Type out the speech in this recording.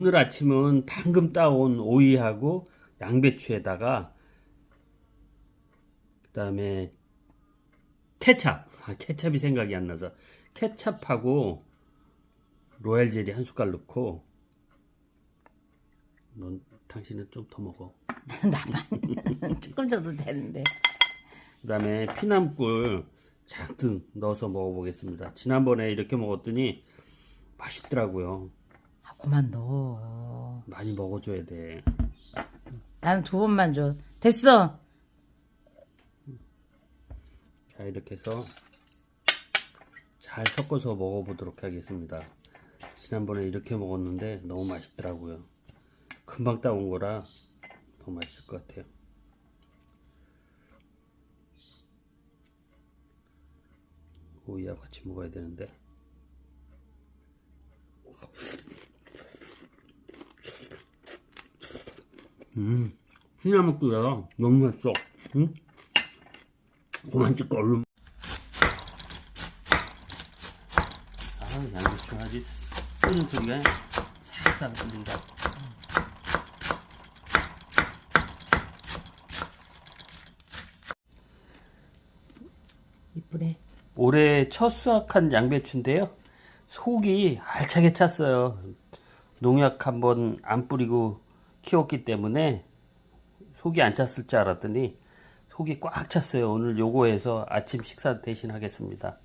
오늘 아침은 방금 따온 오이하고 양배추에다가 그 다음에 케찹. 아, 케찹이 생각이 안 나서. 케찹하고 로얄 젤리 한 숟갈 넣고 넌 당신은 좀 더 먹어. 나만 조금 줘도 되는데. 그 다음에 피나물꿀 잔뜩 넣어서 먹어보겠습니다. 지난번에 이렇게 먹었더니 맛있더라고요. 아, 그만 넣어. 많이 먹어줘야 돼 나는 두 번만 줘. 됐어. 자 이렇게 해서 잘 섞어서 먹어보도록 하겠습니다 지난번에 이렇게 먹었는데 너무 맛있더라고요 금방 따온 거라 더 맛있을 것 같아요 오이하고 같이 먹어야 되는데 음 시나먹고요 너무 맛있어. 응? 그만 찍고 얼른. 아 양배추 아주 쓰는 소리가 살살 들린다. 이쁘네. 올해 첫 수확한 양배추인데요. 속이 알차게 찼어요. 농약 한번 안 뿌리고 키웠기 때문에 속이 안 찼을 줄 알았더니 속이 꽉 찼어요. 오늘 요거해서 아침 식사 대신 하겠습니다